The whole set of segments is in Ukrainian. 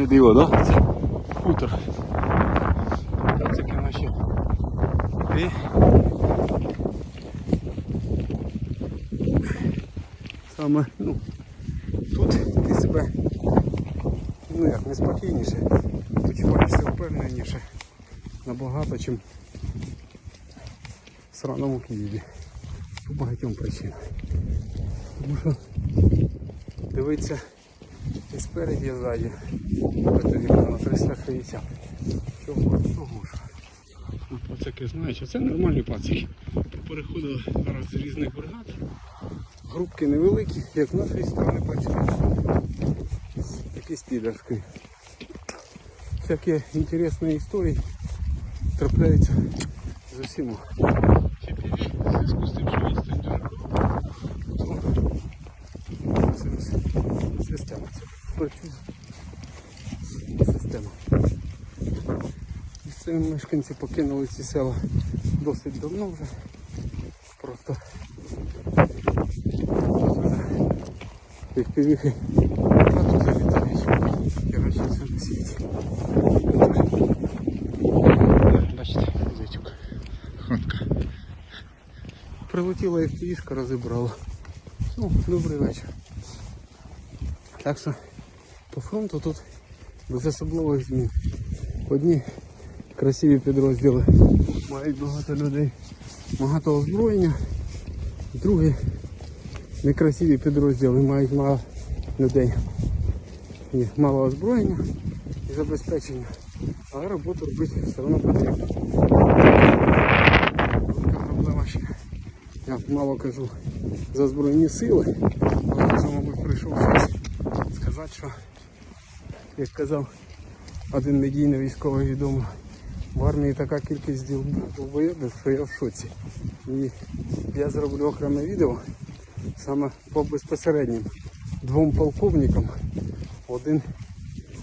не диво, да? Це хутор. Такі наші. І... Саме, ну, тут ти себе ну як, неспокійніше, почуваєшся впевненіше набагато, чим в сраному Києві. По багатьом причинам. Тому що дивиться і спереді, і ззаді. Тобі на 360. Чого? Чого ж? Пацаки знають, а це нормальні пацики. Переходили зараз з різних бригад. Групки невеликі, як нашої сторони працюють. Якісь підерські. Всякі інтересні історії трапляються з усіма. CPV, в зв'язку з тим, що відстань дуже коротка, то це у нас система. Це працює система. Місцеві мешканці покинули ці села досить давно вже. Просто як півіхи хату залітають, херачаться на світі. Бачите, зайчук. Хатка. Прилетіла як розібрала. Ну, добрий вечір. Так що по фронту тут без особливих змін. Одні красиві підрозділи мають багато людей, багато озброєння, другі некрасиві підрозділи мають мало людей. І мало озброєння і забезпечення. Але роботу робити все одно потрібно. Велика проблема ще. Я мало кажу за Збройні сили, але це, мабуть, прийшов час сказати, що, як казав один медійний військовий відомий, в армії така кількість діл що я в шоці. І я зроблю окреме відео саме по безпосереднім двом полковникам, один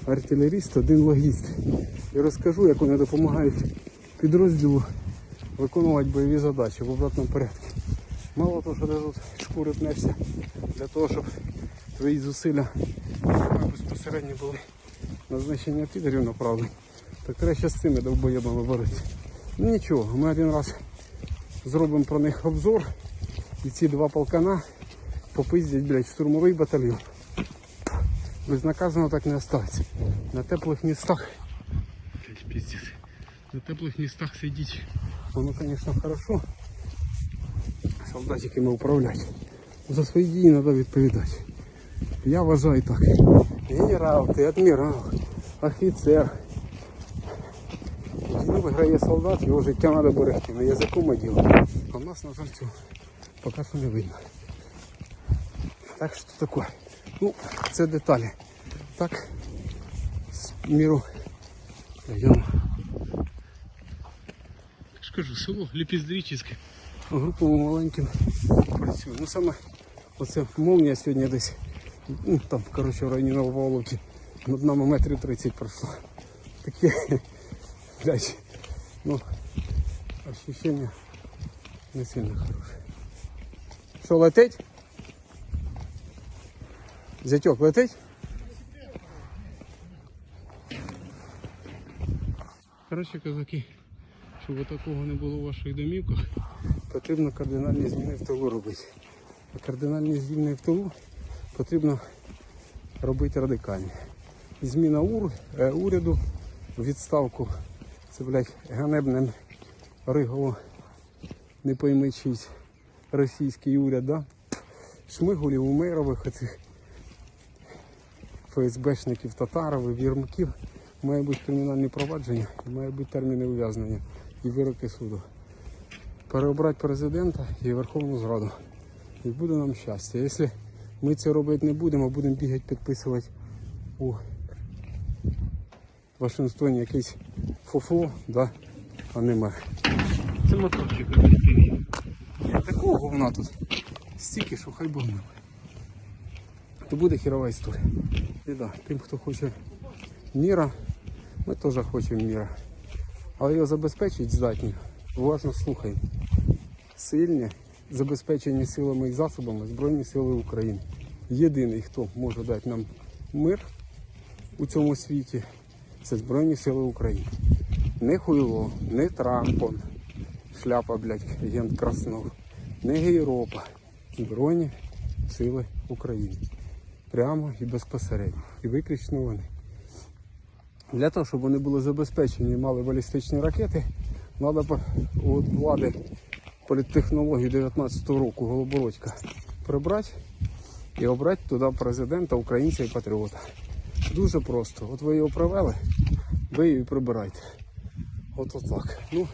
артилеріст, один логіст. І розкажу, як вони допомагають підрозділу виконувати бойові задачі в обратному порядку. Мало того, що ти тут шкури пнешся для того, щоб твої зусилля безпосередньо були на знищення підерів направлені, так краще з цими довбоєбами боротися. Ну нічого, ми один раз зробимо про них обзор і ці два полкана попиздять, блядь, штурмовий батальйон. Безнаказано так не оставиться. На теплих містах. Пиздец. На теплих містах сидіть. Воно, звісно, хорошо. Солдатиками управляти. За свої дії треба відповідати. Я вважаю так. Генерал, ти адмірал, офіцер. Війну виграє солдат, його життя треба берегти. На язиком діло. А в нас, на жаль, цього поки що не видно. Так що таке? Ну, це деталі. Так, з міру. Йдемо. Ж кажу, село Ліпіздрічське. Групами маленьким працює. Ну саме оце молнія сьогодні десь. Ну там, коротше, в районі Нововолоки. Над нами метрів 30 пройшло. Таке, блядь, ну, ощущення не сильно хороше. Що, летить? Зятьок летить? Коротше, козаки, щоб такого не було у ваших домівках, потрібно кардинальні зміни в тилу робити. А кардинальні зміни в тилу потрібно робити радикальні. Зміна ур, е, уряду, відставку. Це, блядь, ганебним Ригово не пойми чийсь російський уряд, да? Шмигулів, Умерових, оцих ФСБшників, татарових, вірмків. Має бути кримінальні провадження, і має бути терміни ув'язнення і вироки суду. Переобрати президента і Верховну Зраду. І буде нам щастя. Якщо ми це робити не будемо, будемо бігати підписувати у Вашингтоні якийсь фуфло, да? а не мер. Це моторчик FPV. Такого говна тут. Стільки, що хай Бог милує. То буде хірова історія. І да, тим, хто хоче міра, ми теж хочемо міра. Але його забезпечить здатні. Уважно слухаємо. Сильні, забезпечені силами і засобами Збройні Сили України. Єдиний, хто може дати нам мир у цьому світі це Збройні Сили України. Не хуйло, не Трампон, шляпа, блядь, агент Краснов, не Гейропа. Збройні Сили України. Прямо і безпосередньо. І виключно вони. Для того, щоб вони були забезпечені і мали балістичні ракети, треба у влади політтехнологію 19-го року Голобородька прибрати і обрати туди президента, українця і патріота. Дуже просто. От ви його привели, ви і прибирайте. От отак. Ну,